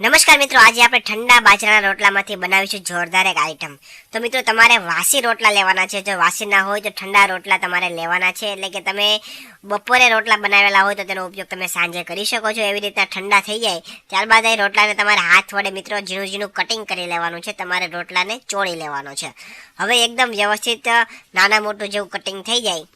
નમસ્કાર મિત્રો, આજે આપણે ઠંડા બાજરાના રોટલામાંથી બનાવીશું જોરદાર એક આઈટમ તો મિત્રો, તમારે વાસી રોટલા લેવાના છે. જો વાસી ના હોય તો ઠંડા રોટલા તમારે લેવાના છે. એટલે કે તમે બપોરે રોટલા બનાવેલા હોય તો તેનો ઉપયોગ તમે સાંજે કરી શકો છો. એવી રીતના ઠંડા થઈ જાય, ત્યારબાદ એ રોટલાને તમારે હાથ વડે મિત્રો ઝીણું ઝીણું કટિંગ કરી લેવાનું છે. તમારે રોટલાને ચોળી લેવાનો છે. હવે એકદમ વ્યવસ્થિત નાના મોટું જેવું કટિંગ થઈ જાય,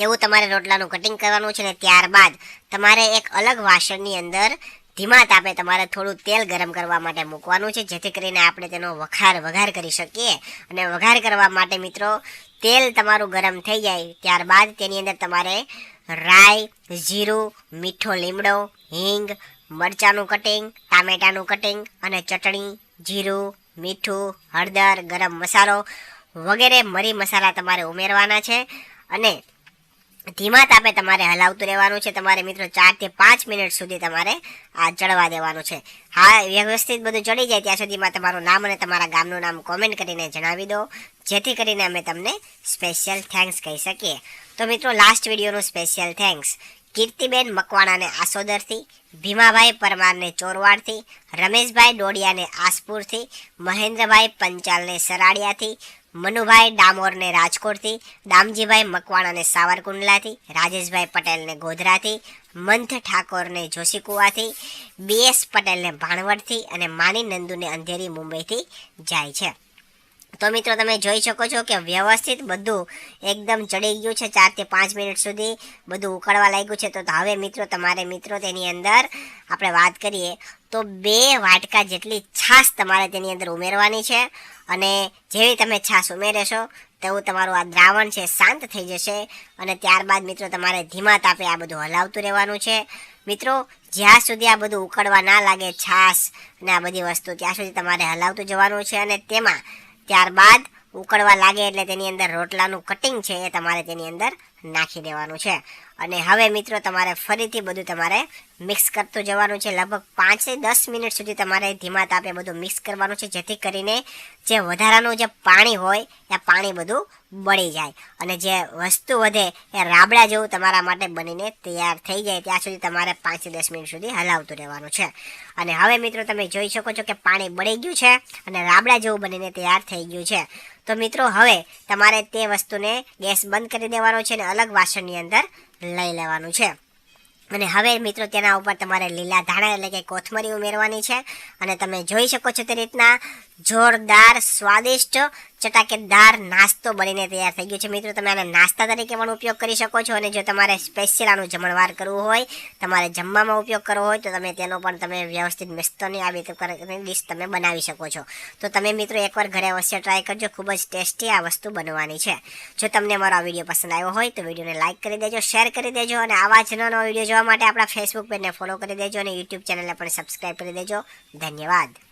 એવું તમારે રોટલાનું કટિંગ કરવાનું છે ને ત્યારબાદ તમારે એક અલગ વાસણની અંદર ધીમા તાપે તમારે થોડું તેલ ગરમ કરવા માટે મૂકવાનું છે, જેથી કરીને આપણે તેનો વઘાર વઘાર કરી શકીએ. અને વઘાર કરવા માટે મિત્રો, તેલ તમારું ગરમ થઈ જાય ત્યારબાદ તેની અંદર તમારે રાઈ, જીરું, મીઠો લીમડો, હિંગ, મરચાંનું કટિંગ, ટામેટાનું કટિંગ અને ચટણી, જીરું, મીઠું, હળદર, ગરમ મસાલો વગેરે મરી મસાલા તમારે ઉમેરવાના છે. અને ધીમા તાપે તમારે હલાવતું રહેવાનું છે. તમારે મિત્રો ચારથી પાંચ મિનિટ સુધી તમારે આ ચડવા દેવાનું છે. હા, વ્યવસ્થિત બધું ચડી જાય ત્યાં સુધીમાં તમારું નામ અને તમારા ગામનું નામ કોમેન્ટ કરીને જણાવી દો. જેથી કરીને અમે તમને સ્પેશિયલ થેન્ક્સ કહી શકીએ. તો મિત્રો લાસ્ટ વિડીયોનું સ્પેશિયલ થેન્ક્સ કીર્તિબેન મકવાણાને આસોદરથી, ભીમાભાઈ પરમારને ચોરવાડથી, રમેશભાઈ ડોડિયાને આસપુરથી, મહેન્દ્રભાઈ પંચાલને સરાડિયાથી મનુભાઈ ડામોરને રાજકોટથી, દામજીભાઈ મકવાણાને સાવરકુંડલાથી, રાજેશભાઈ પટેલને ગોધરાથી, મંથ ઠાકોરને જોશીકુવાથી બીએસ પટેલને ભાણવડથી અને માની નંદુને અંધેરી મુંબઈથી જાય છે. તો મિત્રો તમે જોઈ શકો છો કે વ્યવસ્થિત બધું એકદમ ચડી ગયું છે ચારથી પાંચ મિનિટ સુધી. બધું ઉકળવા લાગ્યું છે. તો હવે મિત્રો તમારે મિત્રો તેની અંદર આપણે વાત કરીએ તો બે વાટકા જેટલી છાશ તમારે તેની અંદર ઉમેરવાની છે. અને જેવી તમે છાશ ઉમેરેશો તેવું તમારું આ દ્રાવણ છે શાંત થઈ જશે અને ત્યારબાદ મિત્રો તમારે ધીમા તાપે આ બધું હલાવતું રહેવાનું છે. મિત્રો, જ્યાં સુધી આ બધું ઉકળવા ના લાગે છાશ અને આ બધી વસ્તુ, ત્યાં સુધી તમારે હલાવતું જવાનું છે અને તેમાં ત્યારબાદ ઉકળવા લાગે એટલે તેની અંદર રોટલાનું કટિંગ છે એ તમારે તેની અંદર નાખી દેવાનું છે. અને હવે મિત્રો તમારે ફરીથી બધું તમારે મિક્સ કરતું જવાનું છે. લગભગ પાંચથી દસ મિનિટ સુધી તમારે ધીમા તાપે બધું મિક્સ કરવાનું છે, જેથી કરીને જે વધારાનું જે પાણી હોય, એ પાણી બધું બળી જાય. અને જે વસ્તુ વધે, એ રાબડા જેવું તમારા માટે બનીને તૈયાર થઈ જાય, ત્યાં સુધી તમારે પાંચથી દસ મિનિટ સુધી હલાવતું રહેવાનું છે. અને હવે મિત્રો તમે જોઈ શકો છો કે પાણી બળી ગયું છે અને રાબડા જેવું બનીને તૈયાર થઈ ગયું છે. તો મિત્રો હવે તમારે તે વસ્તુને ગેસ બંધ કરી દેવાનો છે અને અલગ વાસણની અંદર લઈ લેવાનું છે. અને હવે મિત્રો તેના ઉપર તમારે લીલા ધાણા એટલે કે કોથમરી ઉમેરવાની છે. અને તમે જોઈ શકો છો તે રીતના જોરદાર સ્વાદિષ્ટ ચટાકેદાર નાસ્તો બનીને તૈયાર થઈ ગયો છે. મિત્રો, તમે આને નાસ્તા તરીકે પણ ઉપયોગ કરી શકો છો અને જો તમારે સ્પેશિયલ આનું જમણવાર કરવું હોય, તમારે જમવામાં ઉપયોગ કરવો હોય, તો તમે તેનો પણ તમે વ્યવસ્થિત મેસ્તોની આવી રીતે ડિશ તમે બનાવી શકો છો. તો તમે મિત્રો એકવાર ઘરે અવશ્ય ટ્રાય કરજો. ખૂબ જ ટેસ્ટી આ વસ્તુ બનવાની છે. જો તમને મારો આ વીડિયો પસંદ આવ્યો હોય, તો વિડીયોને લાઇક કરી દેજો શેર કરી દેજો અને આવા જ નવો વીડિયો જોવા માટે આપણા ફેસબુક પેજને ફોલો કરી દેજો અને યુટ્યુબ ચેનલને પણ સબસ્ક્રાઈબ કરી દેજો. ધન્યવાદ.